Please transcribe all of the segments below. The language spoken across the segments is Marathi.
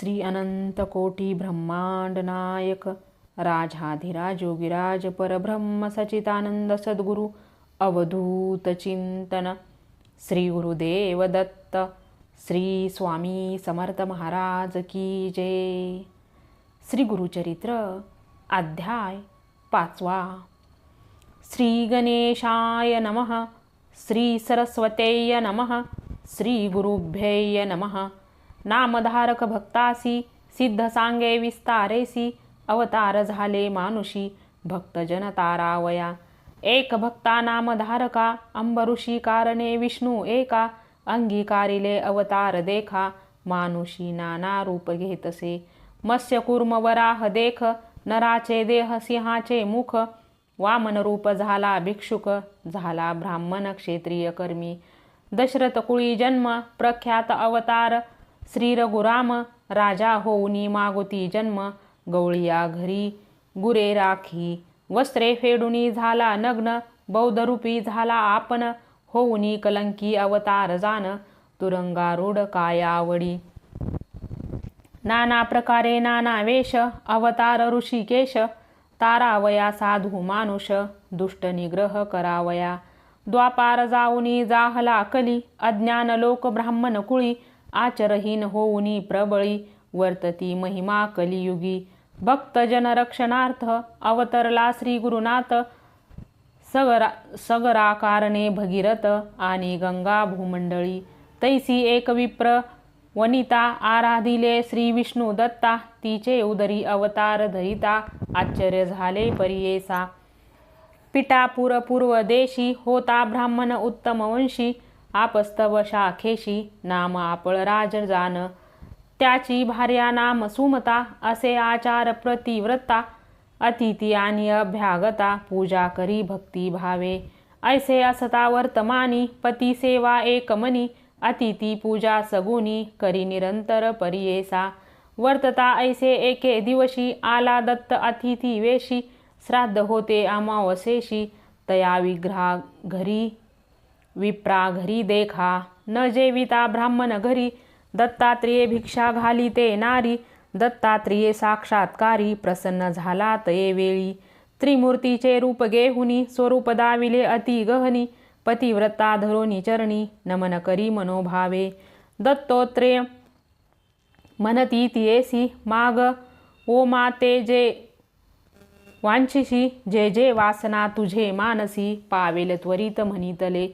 श्री अनंत कोटी ब्रह्मांड नायक। राजाधिराज योगिराज परब्रह्म सचितानंद सद्गुरु अवधूत चिंतन। श्री गुरुदेव दत्त। श्री स्वामी समर्थ महाराज की जय। श्री गुरुचरित्र अध्याय पाचवा। श्री गणेशाय नमः। श्री सरस्वतेय नमः। श्री गुरुभ्येय नमः। नामधारक भक्तासी सिद्ध सांगे विस्तारेसी अवतार झाले मानुषी भक्तजन तारावया एक भक्ता नामधारका अंबऋषी कारणे विष्णू एका अंगीकारिले अवतार देखा मानुषी नाना रूप घेतसे। मत्स्य कुर्म वराह देख नराचे देह सिंहाचे मुख वामन रूप झाला भिक्षुक झाला ब्राह्मण क्षेत्रीय कर्मी। दशरथ कुळी जन्म प्रख्यात अवतार श्री रघुराम राजा होऊनी मागुती जन्म गवळिया घरी गुरे राखी वस्त्रे फेडुनी झाला नग्न बौद्धरूपी झाला आपण होऊनी कलंकी अवतार जान तुरंगारूढ कायावडी. नाना प्रकारे नाना वेश अवतार ऋषिकेश तारावया साधू मानुष दुष्ट निग्रह करावया. द्वापार जाऊनी जाहला कली अज्ञान लोक ब्राह्मण कुळी आचरहीन होऊनी प्रबळी वर्तती महिमा कलियुगी. भक्तजन रक्षणार्थ अवतरला श्री गुरुनाथ. सगरा सगराकारणे भगीरथ आणि गंगा भूमंडळी. तैसी एक विप्र वनिता आराधिले श्री विष्णू दत्ता. तिचे उदरी अवतार धरिता आश्चर्य झाले परियेसा. पिठापूर पूर्व देशी होता ब्राह्मण उत्तम वंशी. आपस्तव शाखेशी नाम आपळ राज जान. त्याची भार्या नाम सुमता असे आचार प्रतिव्रता अतिथी आणि अभ्यागता पूजा करी भक्ती भावे. ऐसे असता वर्तमानी पती सेवा एकमनी अतिथी पूजा सगुनी करी निरंतर परियेसा. वर्तता ऐसे एके दिवशी आला दत्त अतिथी वेशी श्राद्ध होते अमावसेशी तया विग्रहा घरी विप्रा घरी देखा न जेविता ब्राह्मण घरी दत्तात्रिये भिक्षा घाली ते नारी दत्तात्रिये साक्षात्कारी प्रसन्न झाला तये वेळी. त्रिमूर्तीचे रूप गेहुनी स्वरूप दाविले अति गहनी पतिव्रता धरोनी चरणी नमन करी मनोभावे. दत्तोत्रेय मनती तियेसी माग ओ माते जे वांछिशी जे जे वासना तुझे मानसी पावेल त्वरित म्हणितले.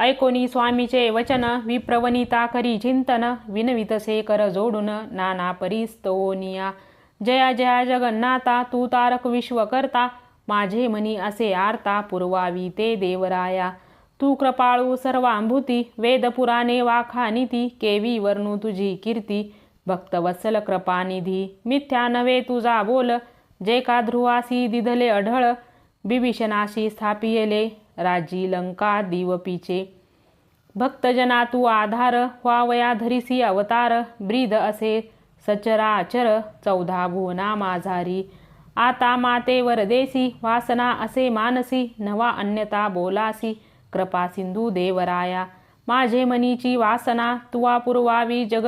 ऐकोनी स्वामीचे वचन विप्रवनिता करी चिंतन विनवितसे कर जोडून नाना परिस्तोनिया. जया जया जगन्नाथा तू तारक विश्व करता माझे मनी असे आरता पुरवावी ते देवराया. तू कृपाळू सर्वांभूती वेद पुराणे वाखानिती केवी वर्णू तुझी कीर्ती भक्तवत्सल कृपानिधी मिथ्या नव्हे तुझा बोल जे का ध्रुवासी दिधले अढळ बिभीषणाशी स्थापियले राजी लंका दिवपीचे. भक्तजना तू आधार व्हावया धरिसी अवतार ब्रीद असे सचराचर चौदा भुवना माझारी आता माते वरदेसी वासना असे मानसी नवा अन्यता बोलासी कृपा सिंधू देवराया. माझे मनीची वासना तुवा पुरवावी जग.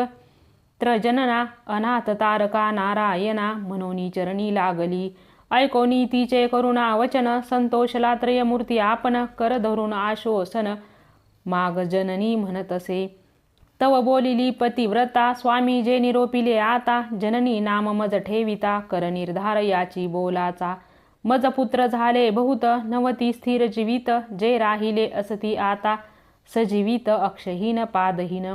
त्रजनना अनाथ तारका नारायणा म्हणून चरणी लागली. ऐकोनी तिचे करुणा वचन संतोषला त्रयमूर्ती आपण कर धरून आशोसन माग जननी म्हणत असे तव बोलिली पतिव्रता स्वामी जे निरोपिले आता जननी नाम मज ठेविता कर निर्धार याची बोलाचा. मज पुत्र झाले बहुत नवती स्थिर जीवित जे राहिले असती आता सजीवित अक्षहीन पादहीन.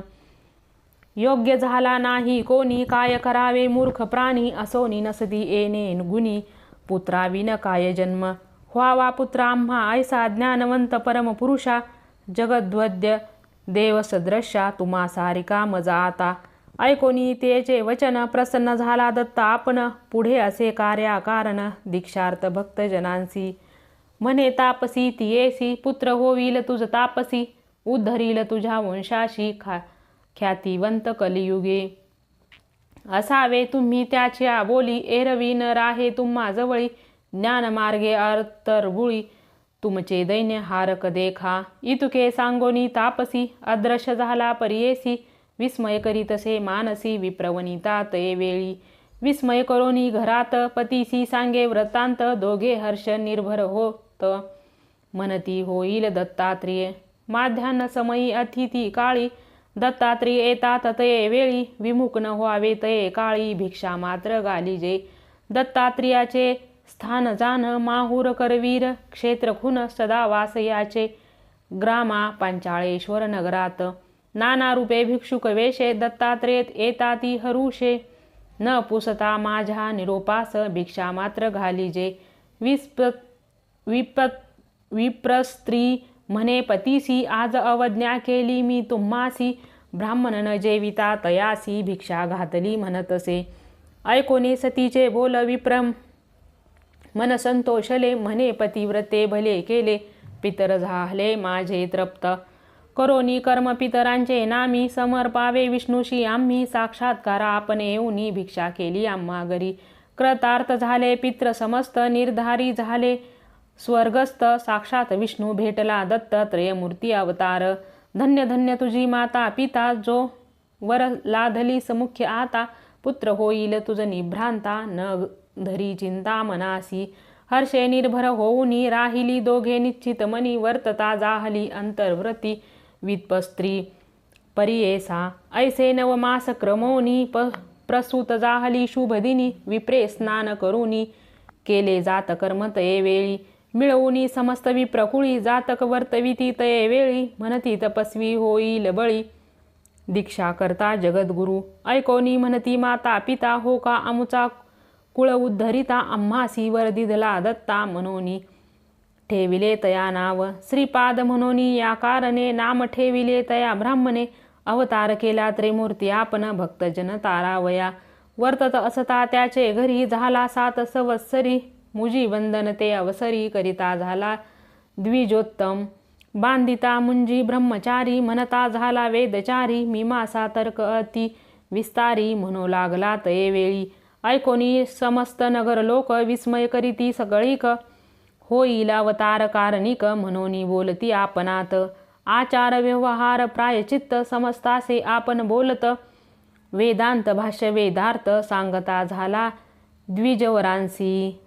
योग्य झाला नाही कोणी काय करावे मूर्ख प्राणी असोनी नसती येणे गुणी. पुत्राविन काय जन्म? व्हावा पुत्र आम्हा ऐसा ज्ञानवंत परमपुरुषा जगद्वद्य देवसदृशा तुम्हा सारिका मजा आता ऐकोनी तेचे वचन प्रसन्न झाला दत्त आपण. पुढे असे कार्याकारण दीक्षार्थ भक्तजनांसी म्हणे तापसी तियेसी पुत्र होईल तुझ तापसी. उद्धरील तुझ्या वंशाशी खा ख्यातिवंत कलियुगे. असावे तुम्ही त्याच्या बोली एरवी न राहे तुम्हा जवळी ज्ञानमार्गे अर्तरबुळी तुमचे दैन्य हारक देखा. इतुके सांगोनी तापसी अदृश्य झाला परियेसी. विस्मय करीतसे मानसी विप्रवनिता ए वेळी. विस्मय करोनी घरात पतीसी सांगे व्रतांत दोघे हर्ष निर्भर होत. म्हणती होईल दत्तात्रिय. माध्यान्ह समयी अतिथी काळी दत्तात्रेय येतात तये वेळी विमुख न व्हावे तये काळी भिक्षा मात्र गालिजे दत्तात्रेयाचे स्थान जान माहूर करवीर क्षेत्र खुन सदा वासयाचे. ग्रामा पंचाळेश्वर नगरात. नाना रूपे भिक्षुक वेशे दत्तात्रेत येताती हरुषे. न पुसता माझ्या निरोपास भिक्षा मात्र घालिजे विस्प विप विप्रस्त्री म्हणे पतीसी आज अवज्ञा केली मी तुम्हासी. ब्राह्मणन जेविता तयासी भिक्षा घातली म्हणतसे ऐकोने सतीचे बोल विप्रम. मन संतोषले म्हणे पतिव्रते भले केले. पितर झाले माझे तृप्त. करोनी कर्म पितरांचे नामी समर्पावे विष्णूशी आम्ही साक्षात्कार आपण येऊनी भिक्षा केली आम्हा घरी. कृतार्थ झाले पित्र समस्त निर्धारी झाले. स्वर्गस्थ साक्षात विष्णू भेटला दत्त त्रयमूर्ती अवतार. धन्य धन्य तुझी माता पिता जो वर लाधली समुख्य आता पुत्र होईल तुझ निभ्रांता न धरी चिंता मनासी. हर्षे निर्भर होऊनी राहिली दोघे निश्चित मनी वर्तता जाहली अंतर्व्रती वित्पस्त्री परियेसा ऐसे नवमास क्रमोनी प प्रसूत जाहली शुभदिनी विप्रे स्नान करुनी. केले जात कर्म वेळी मिळवूनी समस्त विप्रकुळी जातक वर्तविती तये वेळी म्हणती तपस्वी होईल बळी. दीक्षा करता जगद्गुरु ऐकोनी म्हणती माता पिता हो का अमुचा कुळ उद्धरिता आम्हासी वरदिदला दत्ता मनोनी ठेविले तया नाव श्रीपाद म्हणोनी या कारणे नाम ठेविले तया ब्राह्मणे. अवतार केला त्रिमूर्ती आपण भक्तजन तारावया. वर्तत असता त्याचे घरी झाला सात सवत्सरी. मुजी वंदन ते अवसरी करिता झाला द्विजोत्तम. बांधिता मुंजी ब्रह्मचारी म्हणता झाला वेदचारी मीमासा तर्क अति विस्तारी म्हणू लागला तये वेळी. ऐकोनी समस्त नगर लोक विस्मय करीती सगळीक. होईल अवतार कारणिक म्हणून बोलती आपणात. आचार व्यवहार प्रायचित्त समस्तासे आपण बोलत. वेदांत भाष्य वेदार्थ सांगता झाला द्विजवरांसी.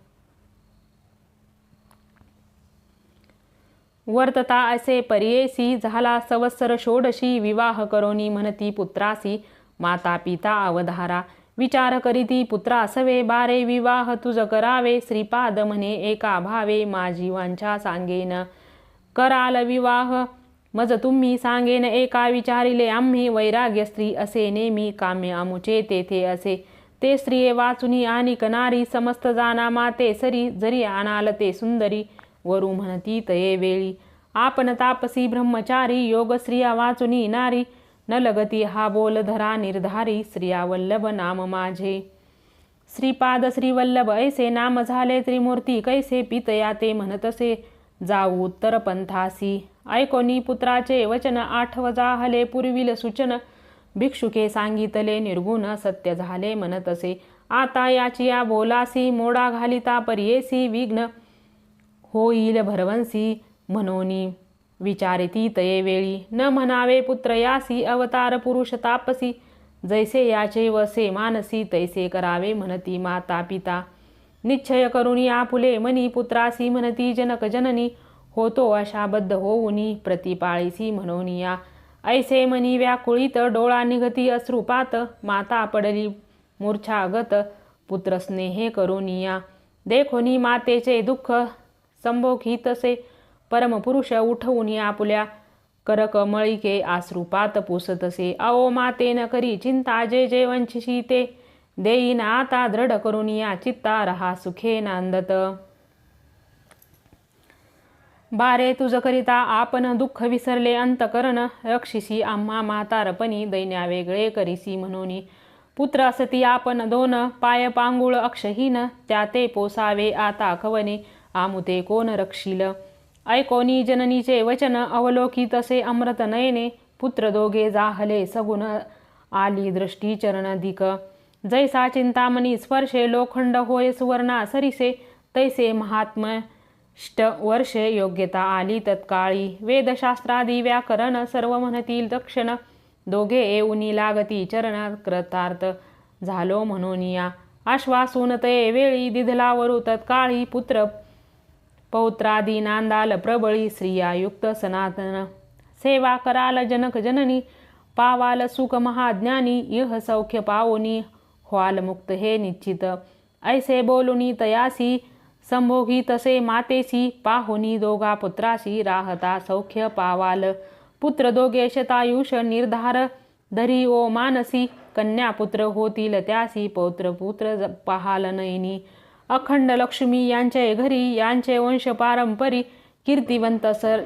वर्तता असे पर्येसी झाला सवत्सर षोडशी विवाह करोनी म्हणती पुत्रासी. माता पिता अवधारा. विचार करीती पुत्रा सवे बारे विवाह तुझ करावे. श्रीपाद म्हणे एका भावे माझी वांछा सांगेन. कराल विवाह. मज तुम्ही सांगेन एका विचारिले आम्ही वैराग्य स्त्री असे नेमी काम्य आमुचे तेथे असे. ते स्त्रिये वाचुनी आणि कनारी समस्त जाना माते सरी जरी आणाल ते सुंदरी. वरू म्हणती तये वेळी आपण तापसी ब्रह्मचारी योग स्त्रिया वाचुनी नारी न लगती हा बोल धरा निर्धारी स्त्रिया वल्लभ नाम माझे. श्रीपाद श्रीवल्लभ ऐसे नाम झाले त्रिमूर्ती कैसे पितया ते म्हणतसे जाऊ उत्तर पंथासी ऐकोनी पुत्राचे वचन आठव जाहले पूर्वील सूचन भिक्षुके सांगितले निर्गुण सत्य झाले म्हणतसे आता याची या बोलासी मोडा घालिता पर्येसी विघ्न होईल भरवंसी म्हणोनी. विचारिती तये वेळी. न म्हणावे पुत्र यासी अवतार पुरुष तापसी. जैसे याचे वसे मानसी तैसे करावे म्हणती माता पिता. निश्चय करुणी आपुले मनी पुत्रासी म्हणती जनक जननी. होतो अशाबद्ध होऊनी प्रतिपाळीसी म्हणोनिया ऐसे मनी व्याकुळीत डोळा निघती अश्रुपात. माता पडली मूर्छागत. पुत्रस्नेहे करुनिया देखोनी मातेचे दुःख. संभोखितसे परमपुरुष उठवून आपुल्या करकमळिके आश्रुपात पुसतसे आओ मातेन करी चिंता जे जे वंचिशी ते देईन आता दृढ करून या चित्ता रहा सुखे नांदत. बारे तुझ करिता आपण दुःख विसरले अंतकरण रक्षिसी आम्हा म्हातारपणी दैन्या वेगळे करीसी म्हणून. पुत्र असती आपण दोन पाय पांगुळ अक्षहीन त्या ते पोसावे आता कवने आमुते कोण रक्षील? ऐकोनी जननीचे वचन अवलोकी तसे अमृत नयने पुत्र दोघे जाहले सगुण आली दृष्टी चरणधिक जैसा चिंतामणी स्पर्शे लोखंड होय सुवर्णा सरिसे तैसे महात्मष्ट वर्षे योग्यता आली तत्काळी. वेदशास्त्रादी व्याकरण सर्व म्हणतील दक्षिण दोघे येऊनी लागती चरण कृतार्थ झालो म्हणून या आश्वासून ते वेळी दिधलावरू तत्काळी पुत्र पौत्रादी नांदाल प्रबळी स्त्रियायुक्त सनातन। सेवा कराल जनक जननी पावाल सुख महाज्ञानी इह सौख्य पावोनी। व्हाल मुक्त हे निश्चित। ऐसे बोलुनी तयासी संभोगी तसे मातेसी। पाहुनी दोघा पुत्रासी राहता सौख्य पावाल। पुत्र दोघे शतायुष निर्धार। धरी ओ मानसी कन्या पुत्र होतील त्यासी पौत्र पुत्र पहाल नयनी। अखंड लक्ष्मी यांचे घरी यांचे वंश पारंपरी कीर्तिवंत सर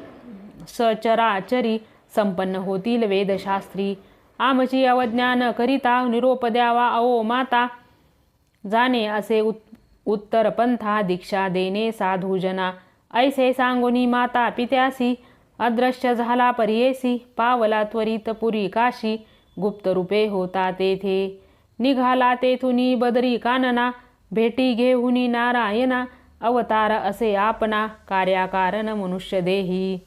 सचराचरी संपन्न होतील वेदशास्त्री. आमची अवज्ञान करिता निरोप द्यावा अहो माता. जाणे असे उत् उत्तर पंथा दीक्षा देणे साधूजना ऐसे सांगुनी माता पित्यासी अदृश्य झाला परियेसी पावला त्वरित पुरी काशी. गुप्त रूपे होता तेथे. निघाला तेथुनी बदरी कानना. भेटी घेऊनी नारायणा अवतार असे आपना कार्याकारण मनुष्य देही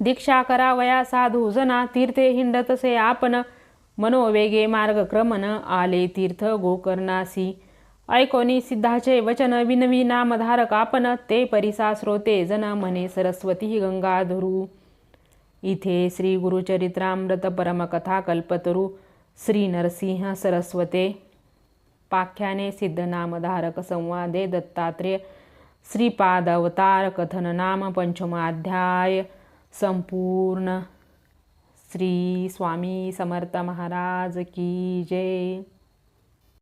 दीक्षा करावया साधू जना तीर्थे हिंडतसे आपण मनोवेगे मार्गक्रमण आले तीर्थ गोकर्णासी ऐकोनी सिद्धाचे वचन विनवी नामधारक आपण ते परिसा श्रोते जन मने सरस्वती गंगाधरू इथे श्री गुरुचरित्रामृत परमकथा कल्पतरू श्री नरसिंह सरस्वते पाख्याने सिद्ध नामधारक संवादे दत्तात्रेय श्रीपादवतार कथन नाम पंचमाध्याय संपूर्ण श्री स्वामी समर्थ महाराज की जय।